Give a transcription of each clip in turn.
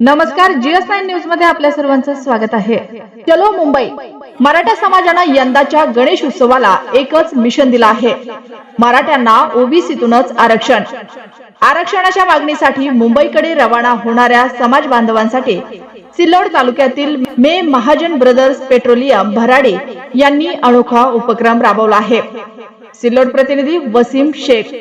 नमस्कार जीएसआय न्यूजमध्ये आपल्या सर्वांचं स्वागत आहे. चलो मुंबई. मराठा समाजानं यंदाच्या गणेश उत्सवाला एकच मिशन दिलं आहे. मराठ्यांना ओबीसीतूनच आरक्षण. आरक्षणाच्या मागणीसाठी मुंबईकडे रवाना होणाऱ्या समाज बांधवांसाठी सिल्लोड तालुक्यातील मे महाजन ब्रदर्स पेट्रोलियम भराडे यांनी अनोखा उपक्रम राबवला आहे. सिल्लोड प्रतिनिधी वसीम शेख.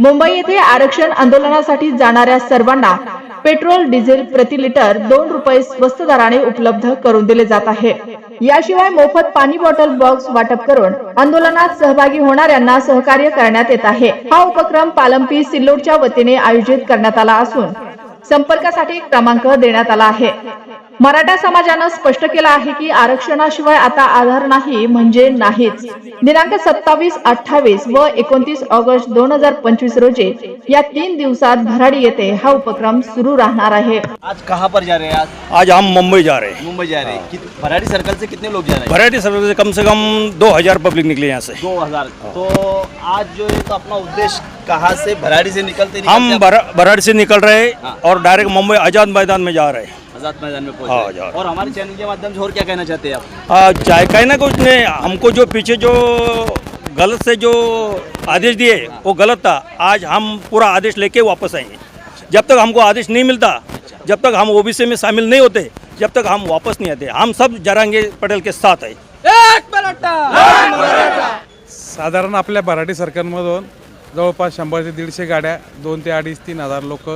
मुंबई येथे आरक्षण आंदोलनासाठी जाणाऱ्या सर्वांना पेट्रोल डिझेल प्रति लिटर दोन रुपये स्वस्त दराने उपलब्ध करून दिले जात आहे. याशिवाय मोफत पाणी बॉटल बॉक्स वाटप करून आंदोलनात सहभागी होणाऱ्यांना सहकार्य करण्यात येत आहे. हा उपक्रम पालंपी सिल्लोडच्या वतीने आयोजित करण्यात आला असून संपर्कासाठी क्रमांक देण्यात आला आहे. मराठा समाजानं स्पष्ट केलं आहे की आरक्षणाशिवाय आता आधार नाही म्हणजे नाहीच. दिनांक सत्तावीस अठ्ठावीस व एकोणतीस ऑगस्ट दोन हज़ार पंचवीस रोजी या तीन दिवसात भराडी येथे हा उपक्रम सुरू राहणार आहे. आज कहाँ पर जा रहे हैं आज? आज हम मुंबई जा रहे हैं। मुंबई जा रहे हैं। भराड़ी सर्कल से कितने लोग जा रहे हैं? वैरायटी सर्कल से कम से कम दो हज़ार पब्लिक निकले यहाँ से। दो हज़ार। तो आज जो है तो अपना उद्देश्य कहाँ से भराड़ी से निकलते हम निकलते बराड़ी से निकल रहे हाँ। और डायरेक्ट मुंबई आज़ाद मैदान में जा रहे हैं। आजाद मैदान में पहुंचे। और हमारे चैनल के माध्यम से और क्या कहना चाहते हैं आप? चाहे कहीं ना कुछ ने हमको जो पीछे जो गलत से जो आदेश दिए वो गलत था। आज हम पूरा आदेश लेके वापस आएंगे। जब तक हमको आदेश नहीं मिलता जब तक हम ओबीसी में शामिल नहीं होते जब तक हम वापस नहीं आते। हम सब जरांगे पटेल के साथ है। साधारण आपल्या भराटी सर्कलमधून जवळपास शंभर ते दीडशे गाड्या दोन ते अडीच तीन हजार लोक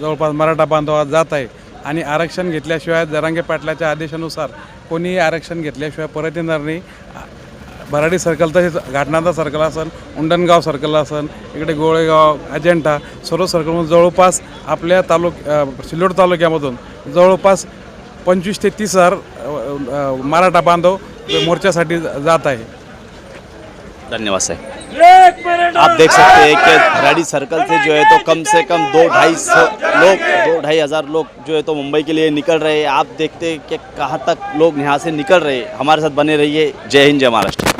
जवळपास मराठा बांधवात जात आहे आणि आरक्षण घेतल्याशिवाय जरांगे पाटलाच्या आदेशानुसार कोणीही आरक्षण घेतल्याशिवाय परत येणार नाही. भराडी सर्कल तसेच घाटनांदा सर्कल असेल उंडणगाव सर्कल असेल इकडे गोळेगाव अजेंठा सर्व सर्कलमधून जवळपास आपल्या तालुक सिल्लोड तालुक्यामधून जवळपास पंचवीस ते तीस हजार मराठा बांधव मोर्चासाठी जात आहे. धन्यवाद सर आप देख सकते हैं कि भराड़ी सर्कल से जो है तो कम से कम दो ढाई सौ लोग दो ढाई हजार लोग जो है तो मुंबई के लिए निकल रहे हैं। आप देखते हैं कि कहाँ तक लोग यहाँ से निकल रहे हैं। हमारे साथ बने रहिए। जय हिंद जय महाराष्ट्र।